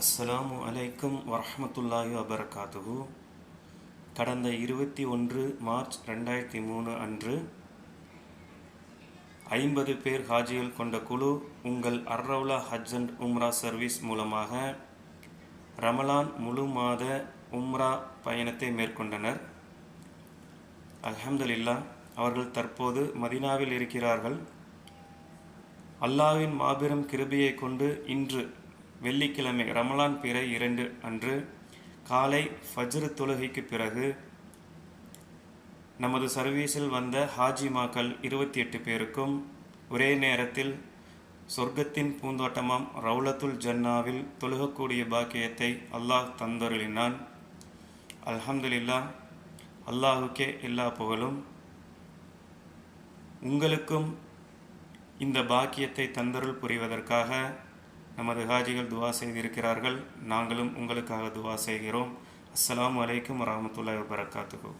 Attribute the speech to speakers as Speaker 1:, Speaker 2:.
Speaker 1: அஸ்ஸலாமு அலைக்கும் வரஹ்மத்துல்லாஹி வபரகாத்துஹு. கடந்த இருபத்தி ஒன்று மார்ச் ரெண்டாயிரத்தி மூணு அன்று ஐம்பது பேர் ஹாஜிகள் கொண்ட குழு உங்கள் அர்ரவுலா ஹஜ் அண்ட் உம்ரா சர்வீஸ் மூலமாக ரமலான் முழு மாத உம்ரா பயணத்தை மேற்கொண்டனர். அலமதுல்லா அவர்கள் தற்போது மதினாவில் இருக்கிறார்கள். அல்லாவின் மாபெரும் கிருபியை கொண்டு இன்று வெள்ளிக்கிழமை ரமலான் பிறை இரண்டு அன்று காலை ஃபஜ்ரு தொழுகைக்கு பிறகு நமது சர்வீஸில் வந்த ஹாஜிமாக்கள் இருபத்தி எட்டு பேருக்கும் ஒரே நேரத்தில் சொர்க்கத்தின் பூந்தோட்டமாம் ரவுலத்துல் ஜன்னாவில் தொழுகக்கூடிய பாக்கியத்தை அல்லாஹ் தந்தருளினான். அல்ஹம்துலில்லா அல்லாஹுக்கே எல்லா புகழும். உங்களுக்கும் இந்த பாக்கியத்தை தந்தருள் புரிவதற்காக நமது ஹாஜிகள் துவா செய்திருக்கிறார்கள். நாங்களும் உங்களுக்காக துவா செய்கிறோம். அஸ்லாம் அலைக்கும் வரமத்துல்லா வபரகாத்துஹு.